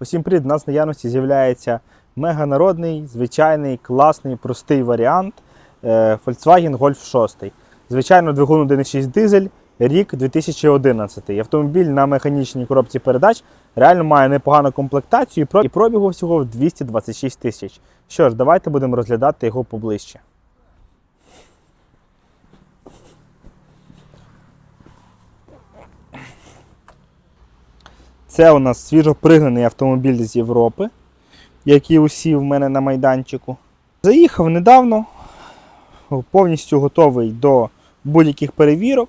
Усім привіт! У нас в наявності з'являється меганародний, звичайний, класний, простий варіант е, Volkswagen Golf 6. Звичайно, двигун 1.6 дизель, рік 2011. Автомобіль на механічній коробці передач реально має непогану комплектацію і пробігу всього в 226 тисяч. Що ж, давайте будемо розглядати його поближче. Це у нас свіжопригнаний автомобіль з Європи, який усів в мене на майданчику. Заїхав недавно, повністю готовий до будь-яких перевірок,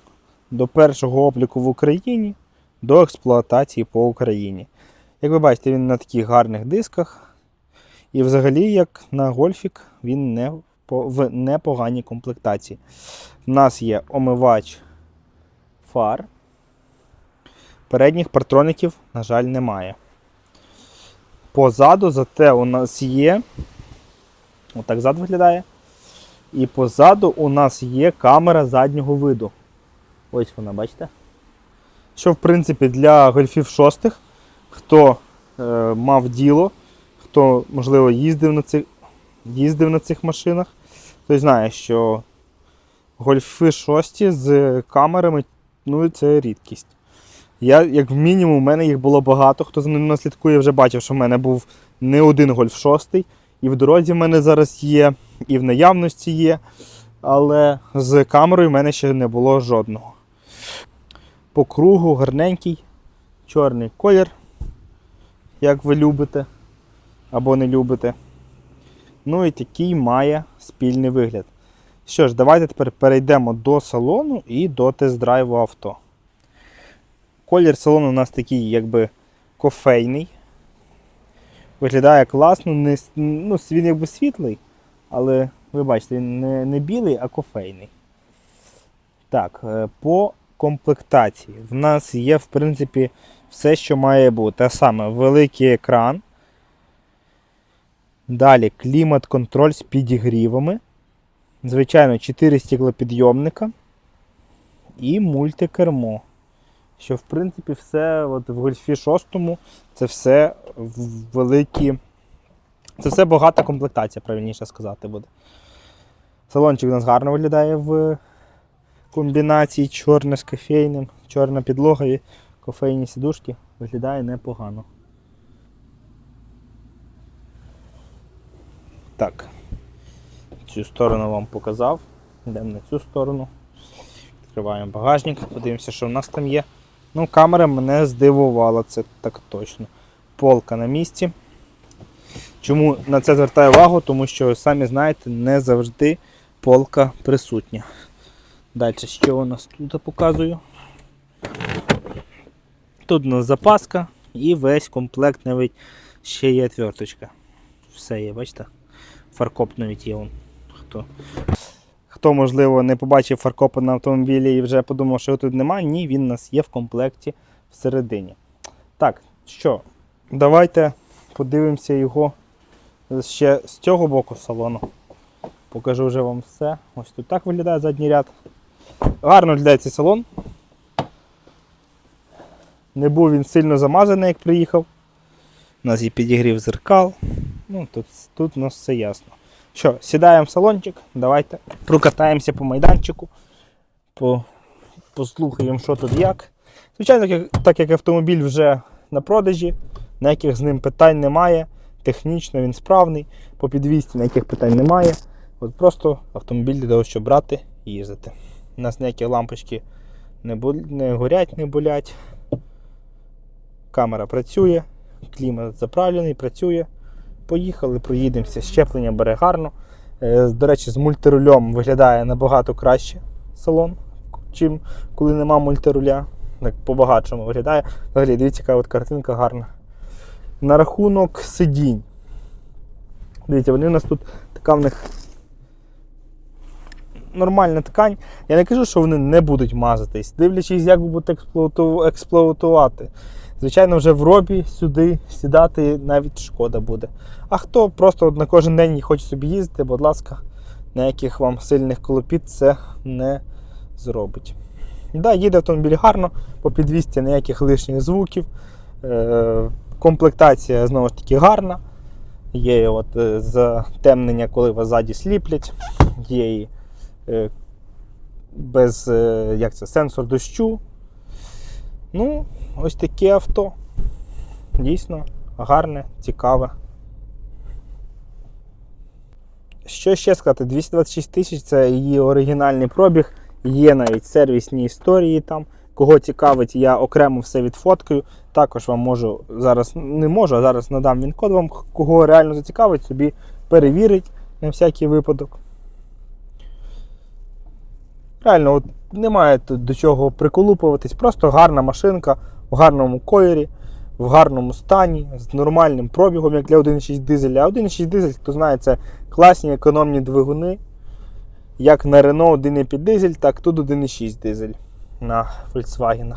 до першого обліку в Україні, до експлуатації по Україні. Як ви бачите, він на таких гарних дисках. І взагалі, як на гольфік, він не в непоганій комплектації. У нас є омивач фар. Передніх партроників, на жаль, немає. Позаду, зате у нас є. Отак зад виглядає. І позаду у нас є камера заднього виду. Ось вона, бачите? Що, в принципі, для гольфів шостих, хто е, мав діло, хто, можливо, їздив на цих, їздив на цих машинах, той знає, що гольфи шості з камерами ну, це рідкість. Я, як мінімум, у мене їх було багато. Хто за мною слідкує, вже бачив, що в мене був не один гольф шостий. І в дорозі в мене зараз є, і в наявності є. Але з камерою в мене ще не було жодного. По кругу гарненький, чорний колір, як ви любите або не любите. Ну і такий має спільний вигляд. Що ж, давайте тепер перейдемо до салону і до тест-драйву авто. Колір салону у нас такий, якби кофейний. Виглядає класно, не, ну, він якби світлий, але ви бачите, він не, не білий, а кофейний. Так, е, по комплектації. В нас є, в принципі, все, що має бути. А саме великий екран. Далі клімат-контроль з підігрівами. Звичайно, 4 стеклопідйомника і мультикермо. Що, в принципі, все от в гольфі 6 це все великі. Це все багата комплектація, правильніше сказати буде. Салончик у нас гарно виглядає в комбінації чорне з кофейним, чорна підлога і кофейні сідушки. Виглядає непогано. Так. Цю сторону вам показав. Йдемо на цю сторону. Відкриваємо багажник, подивимося, що в нас там є. Ну, камера мене здивувала, це так точно. Полка на місці. Чому на це звертаю увагу? Тому що, самі знаєте, не завжди полка присутня. Далі, що у нас тут показую? Тут у нас запаска і весь комплект навіть ще є отверточка. Все є, бачите? Фаркоп навіть є. Хто, хто, можливо, не побачив фаркопа на автомобілі і вже подумав, що його тут немає, ні, він у нас є в комплекті всередині. Так, що, давайте подивимося його ще з цього боку салону. Покажу вже вам все. Ось тут так виглядає задній ряд. Гарно виглядає цей салон. Не був він сильно замазаний, як приїхав. У нас є підігрів зеркал. Ну, тут, тут у нас все ясно. Що, сідаємо в салончик, давайте прокатаємося по майданчику, по, послухаємо, що тут як. Звичайно, так як автомобіль вже на продажі, ніяких з ним питань немає. Технічно він справний, по підвісті ніяких питань немає. От просто автомобіль для того, щоб брати і їздити. У нас ніякі лампочки не, бу- не горять, не болять. Камера працює, клімат заправлений, працює. Поїхали, проїдемося. Щеплення бере гарно. Е, До речі, з мультирулем виглядає набагато краще салон, чим коли нема мультируля. Так по-багатшому виглядає. Взагалі, дивіться, яка от картинка гарна. На рахунок сидінь. Дивіться, вони у нас тут така в них нормальна ткань. Я не кажу, що вони не будуть мазатись, дивлячись, як ви будете експлуатувати. Звичайно, вже в робі сюди сідати навіть шкода буде. А хто просто на кожен день хоче собі їздити, будь ласка, ніяких вам сильних колопіт це не зробить. Да, їде автомобіль гарно, по підвісті ніяких лишніх звуків. Е, Комплектація знову ж таки гарна. Є от е, затемнення, коли вас ззаді сліплять, є і без е, як це, сенсор дощу. Ну, ось таке авто. Дійсно гарне, цікаве. Що ще сказати? 226 тисяч це її оригінальний пробіг. Є навіть сервісні історії там. Кого цікавить, я окремо все відфоткаю. Також вам можу зараз не можу, а зараз надам він код вам, кого реально зацікавить, собі перевірить на всякий випадок. Реально, от немає тут до чого приколупуватись, просто гарна машинка в гарному кольорі, в гарному стані, з нормальним пробігом, як для 1.6 дизеля. А 1.6 дизель, хто знає, це класні економні двигуни. Як на Renault 1.5 дизель, так тут 1.6 дизель на Volkswagen.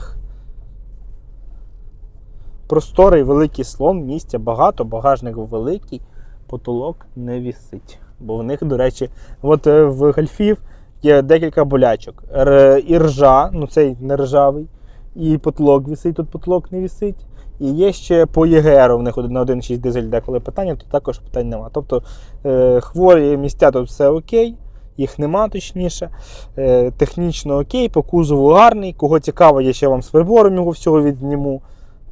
Просторий великий слон, місця багато, багажник великий, потолок не вісить. Бо в них, до речі, от е, в гольфів є декілька болячок. І ржа, ну цей не ржавий, і потолок вісить, тут потолок не вісить. І є ще по ЄГР, в них на 1.6 дизель деколи питання, то також питань нема. Тобто е, хворі місця тут все окей, їх нема точніше. Е, технічно окей, по кузову гарний. Кого цікаво, я ще вам з прибором його всього відніму.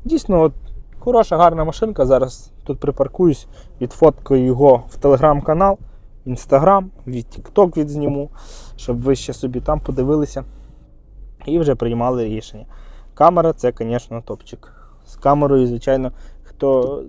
Дійсно, от, хороша, гарна машинка. Зараз тут припаркуюсь, відфоткаю його в телеграм-канал, інстаграм, від TikTok відзніму, щоб ви ще собі там подивилися і вже приймали рішення. Камера це, звісно, топчик. З камерою, звичайно, хто.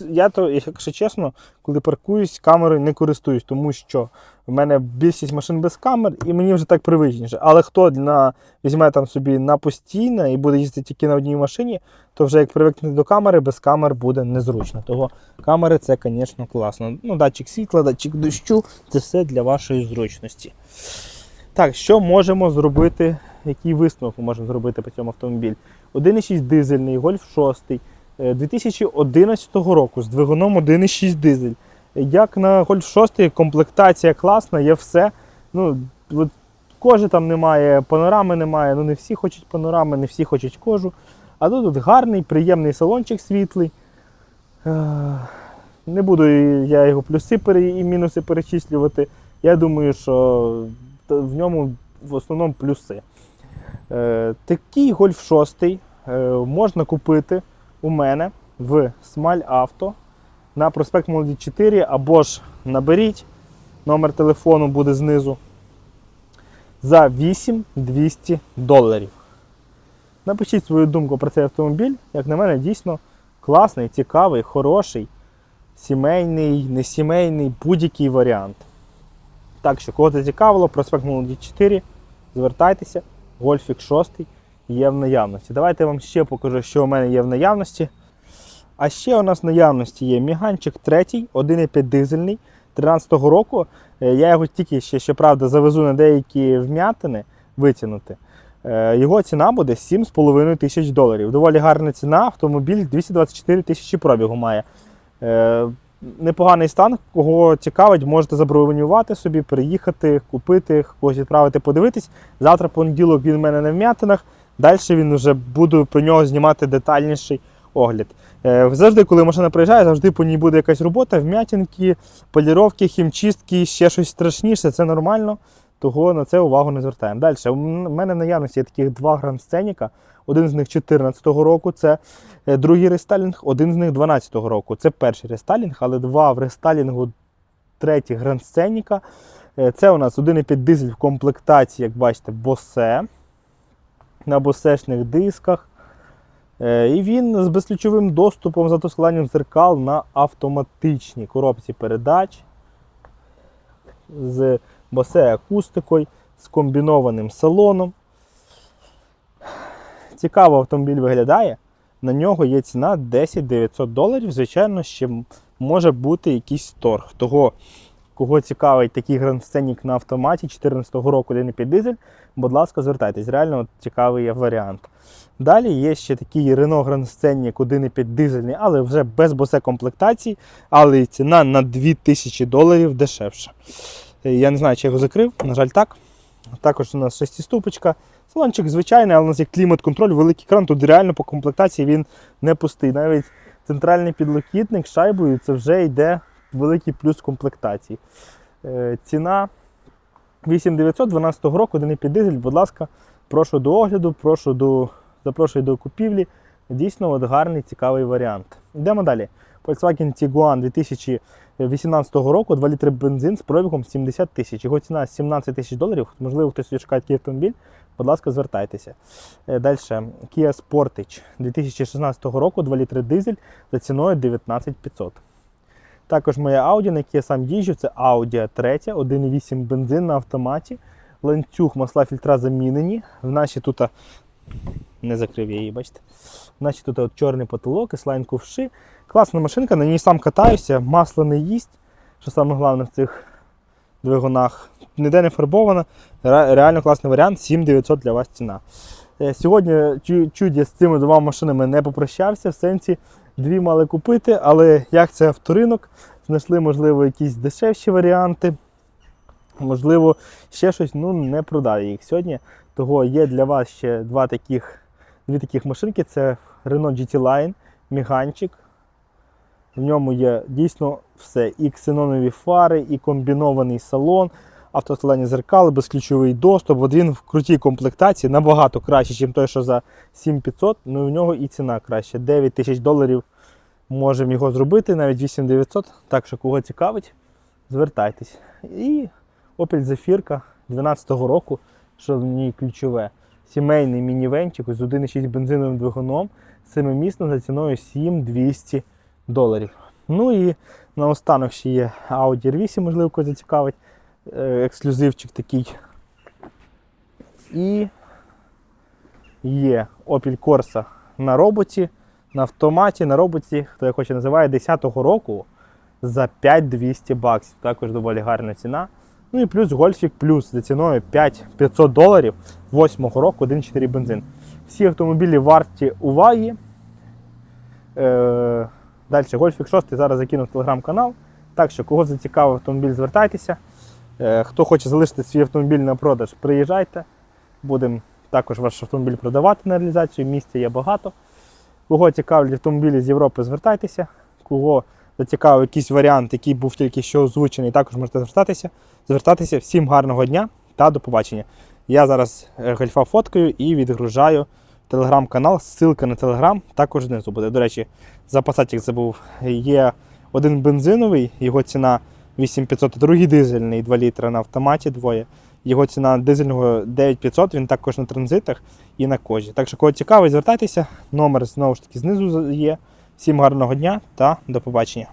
Я то, якщо чесно, коли паркуюсь, камерою не користуюсь, тому що в мене більшість машин без камер, і мені вже так привичніше. Але хто на, візьме там собі на постійне і буде їздити тільки на одній машині, то вже як привикне до камери, без камер буде незручно. Того камери це, звісно, класно. Ну, датчик світла, датчик дощу це все для вашої зручності. Так, що можемо зробити? Який висновок ми можемо зробити по цьому автомобіль? 1,6 дизельний, Golf 6 е, 2011 року з двигуном 1,6 дизель. Як на Golf 6 комплектація класна, є все. Ну, кожи там немає, панорами немає. Ну не всі хочуть панорами, не всі хочуть кожу. А тут от гарний, приємний салончик світлий. Е, Не буду я його плюси і мінуси перечислювати. Я думаю, що в ньому в основному плюси. Е, Такий Golf 6 е, можна купити у мене в Смаль Авто на проспект Молоді 4 або ж наберіть. Номер телефону буде знизу. За 8200 доларів. Напишіть свою думку про цей автомобіль. Як на мене, дійсно класний, цікавий, хороший, сімейний, не сімейний, будь-який варіант. Так що, кого зацікавило, проспект Молоді 4, звертайтеся, Гольфік 6 є в наявності. Давайте я вам ще покажу, що у мене є в наявності. А ще у нас в наявності є Міганчик 3, 1,5 дизельний 13-го року. Е, Я його тільки ще, щоправда, завезу на деякі вм'ятини витягнути. Е, Його ціна буде 7,5 тисяч доларів. Доволі гарна ціна. Автомобіль 224 тисячі пробігу має. Е, Непоганий стан, кого цікавить, можете забронювати собі, приїхати, купити, когось відправити, подивитись. Завтра понеділок він в мене на вм'ятинах. Далі він вже буду про нього знімати детальніший огляд. Е, Завжди, коли машина приїжджає, завжди по ній буде якась робота, вм'ятинки, поліровки, хімчистки, ще щось страшніше, це нормально. Того на це увагу не звертаємо. Далі, у мене в наявності є таких два гранд-сценіка. Один з них 2014 року, це е, другий рестайлінг, один з них 2012 року. Це перший рестайлінг, але два в рестайлінгу третій гранд-сценіка. Е, Це у нас 1,5 дизель в комплектації, як бачите, босе на босешних дисках. Е, І він з безключовим доступом з автоскладанням зеркал на автоматичній коробці передач з босе акустикою, з комбінованим салоном. Цікаво автомобіль виглядає. На нього є ціна 10 900 доларів. Звичайно, ще може бути якийсь торг. Того, кого цікавить такий гранд-сценік на автоматі 2014 року 1,5 дизель, будь ласка, звертайтесь. Реально от цікавий є варіант. Далі є ще такий Renault Grand Scenic 1,5 дизельний, але вже без босе комплектації, але і ціна на 2000 доларів дешевша. Е, Я не знаю, чи я його закрив, на жаль, так. Також у нас шестиступочка. Салончик звичайний, але у нас є клімат-контроль, великий кран, тут реально по комплектації він не пустий. Навіть центральний підлокітник з шайбою це вже йде великий плюс комплектації. Е, ціна 8900 12 року, 1,5 дизель, будь ласка, прошу до огляду, прошу до, запрошую до купівлі. Дійсно, от гарний, цікавий варіант. Йдемо далі. Volkswagen Tiguan 2018 року, 2 літри бензин з пробігом 70 тисяч. Його ціна 17 тисяч доларів. Можливо, хтось шукає такий автомобіль. Будь ласка, звертайтеся. Далі. Kia Sportage 2016 року, 2 літри дизель за ціною 19500. Також моя Audi, на якій я сам їжджу, це Audi 3, 1,8 бензин на автоматі. Ланцюг масла фільтра замінені. В наші тут не закрив я її, бачите. В наші тут от чорний потолок, слайн ковши. Класна машинка, на ній сам катаюся, масло не їсть. Що саме головне в цих двигунах. Ніде не фарбована. Реально класний варіант, 7900 для вас ціна. Е, Сьогодні чу- чуть я з цими двома машинами не попрощався, в сенсі дві мали купити, але як це авторинок, знайшли, можливо, якісь дешевші варіанти. Можливо, ще щось ну, не продаю їх сьогодні. Того є для вас ще два таких, дві таких машинки. Це Renault GT Line, Міганчик. В ньому є дійсно все. І ксенонові фари, і комбінований салон, автоскладання зеркал, безключовий доступ. От він в крутій комплектації набагато краще, ніж той, що за 7500. Ну і в нього і ціна краще. 9 тисяч доларів можемо його зробити, навіть 8900. Так що кого цікавить, звертайтесь. І Opel Zafirka 12-го року, що в ній ключове. Сімейний мінівенчик з 1,6 бензиновим двигуном, семимісно за ціною 7200 доларів. Ну і наостанок ще є Audi R8, можливо, когось зацікавить. Е, Ексклюзивчик такий. І є Opel Corsa на роботі, на автоматі, на роботі, хто як хоче називає, 10-го року за 5200 баксів. Також доволі гарна ціна. Ну і плюс Гольфік плюс за ціною 5500 доларів 8-го року 1.4 бензин. Всі автомобілі варті уваги. Е, далі Гольфік 6 зараз закинув телеграм-канал. Так що, кого зацікавив автомобіль, звертайтеся. Е, хто хоче залишити свій автомобіль на продаж, приїжджайте. Будемо також ваш автомобіль продавати на реалізацію. Місця є багато. Кого цікавлять автомобілі з Європи, звертайтеся. Кого зацікавив якийсь варіант, який був тільки що озвучений, також можете звертатися. Звертатися. Всім гарного дня та до побачення. Я зараз е, гольфа фоткаю і відгружаю телеграм-канал. Ссылка на телеграм також знизу буде. До речі, запасати їх забув. Є один бензиновий, його ціна 8500, другий дизельний 2 літра на автоматі двоє. Його ціна дизельного 9500, він також на транзитах і на кожі. Так що, кого цікавить, звертайтеся. Номер знову ж таки знизу є. Всім гарного дня та до побачення.